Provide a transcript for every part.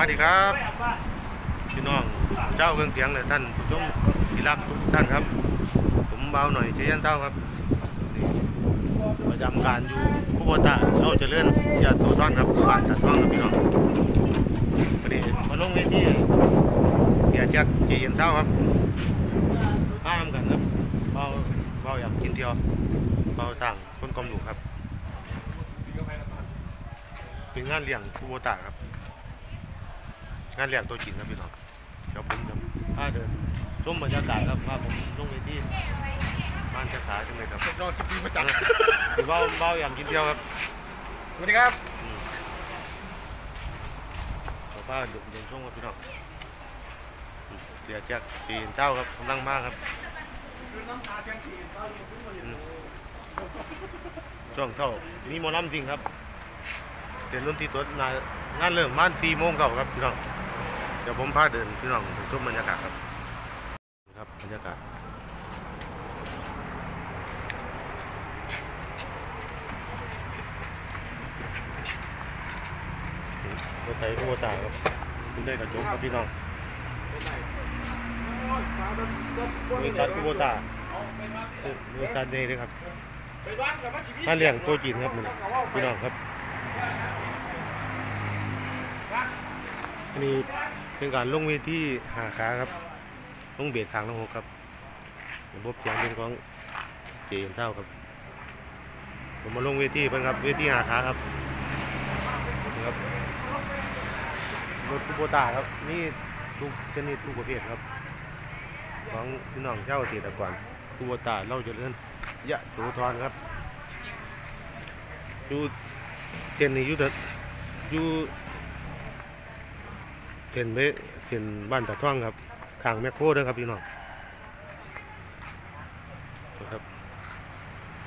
วัสดีครับพี่น้องเจ้าเครื่องเสียงเลยท่านผู้ชมที่รักทุกท่านครับ ผมเบาหน่อยเชียนเต้าครับประจำการอยู่ผู้บตาโซเจริญยาโสธรครับบ้านตาท่องครับพี่น้องวันนี้มาลงในที่เสียจักเชียนเต้าครับห้ามกันครับเบาเบาอยากกินเที่ยวเบาต่างคนกลมอยู่ครับ เป็นงานเลี้ยงคูโบตาครับ งานเลี้ยงตัวจริงครับพี่น้องเดี๋ยวผมจะพาเดินชมบรรยากาศครับว่าผมลงไปที่บ้านจักราจังเลยครับรอชิปปี้มาจังคือเบ้าเบ้าอย่างกินเที่ยวครับ สวัสดีครับอืมขอพาเดินเดินช่วงครับพี่น้องอืมเดี๋ยวแจ็คปีนเจ้าครับกำลังมากครับอืมช่วงเท่ามีหมอลำจริงครับเป็นรุ่นที่ตัวงานงานเริ่มประมาณสี่โมงเก่าครับพี่น้องเดี๋ยวผมพาเดินพี่น้องไปชมบรรยากาศครับ ครับบรรยากาศรถไถโคตาครับคุณได้กระจกครับพี่น้องมีตัดโคตามีตัดเนยด้วยครับถ้าเลี้ยงตัวจีนครับมันพี่น้องครับอันนี้ เป็นการลงเวทีหาขาครับลงเบียดทางลงหกครับระบบเสียงเป็นของเจนเท่าครับ ผมมาลงเวทีเพิ่นครับเวทีหาขาครับครับรถคูโบตาครับนี่ทุกชนิดทุกประเภทครับ ของพี่น้องเจ้าเกษตรกรคูโบตาเล่าจะเจริญยะโสธรครับอยู่เทนนี่อยู่เด็ดอยู่ เทนเบเทนบ้านตะท่องครับขางแมคโครด้อครับพี่น้องนะครับ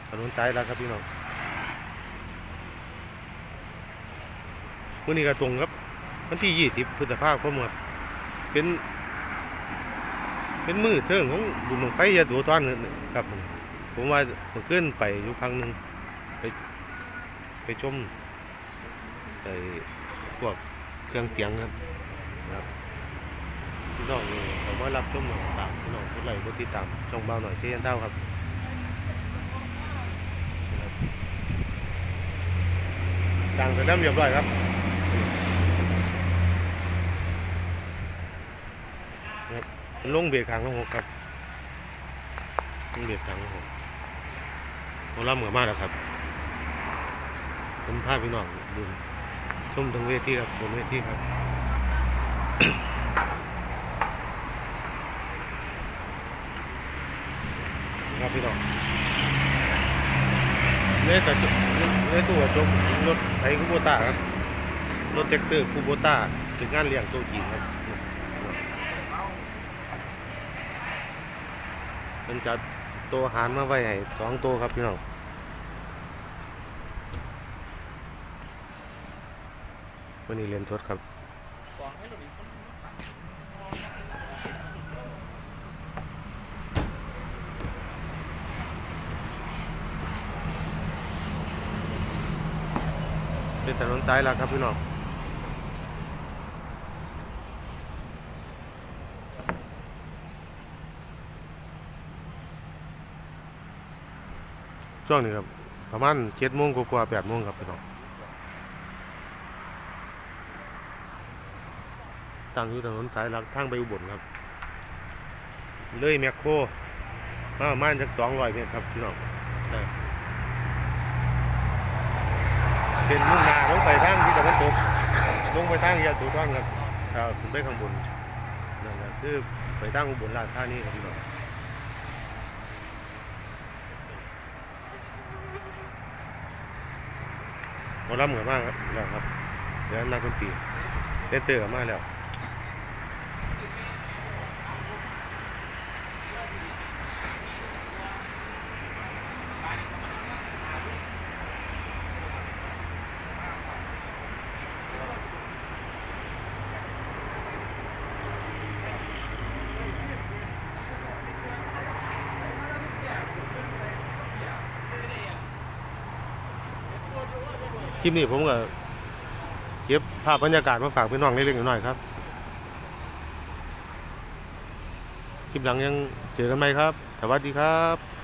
ถนนสายแล้วครับพี่น้องวันนี้ก็ตรงครับวันที่ยี่สิบพฤษภาคมครับเป็น เป็นมือเทิงของบุญหลวงไฟยาตัวตอนนครับผมผมว่าผมขึ้นไปอยู่ครั้งหนึ่งไป ไปชมไอ้พวกเครื่องเสียงครับ ครับพี่น้องนี่ผมว่ารับชมตามพี่น้องผู้ใดผู้ติดตามช่องเบาหน่อยเที่ยนเต้าครับครับต่างเสร็จแล้วเรียบร้อยครับลงเบรกทางลงหกครับลงเบรกทางลงหกโอล่าเหมือมากแล้วครับผมพาพี่น้องดูชมตรงเวทีครับบนเวทีครับ ครับพี่น้องเนี่ยแต่เนี่ตัวจบรถไถคูโบต้าครับ รถแท็กเตอร์คูโบต้าถึงงานเลี้ยงตัวจีนครับเป็นจัดตัวหารมาไว้ให้สองตัวครับพี่น้องวันนี้เรียนทดครับ เป็นถนนสายหลักครับพี่น้องช่วงนี้ครับประมาณเจ็ดโมงกว่าแปดโมงครับพี่น้องตั้งอยู่ถนนสายหลักทางไปอุบลครับ เลยแมคโครมาประมาณสักสองร้อยเมตรครับพี่น้องได้ เป็นมุ่งหน้าลงไปทางที่ตะวันตกลงไปทางยาสูทอนครับครับขึ้นไปข้างบนนั่นแหละคือไปทางอุบลราชธานีครับพี่น้องเราล้ำเหมือนมากครับแล้วครับเดี๋ยวนักดนตรีเต้นเตอร์มากแล้ว คลิปนี้ผมก็เก็บภาพบรรยากาศมาฝากพี่น้องเล็กๆน้อยครับ คลิปหลังยังเจอกันไหมครับ สวัสดีครับ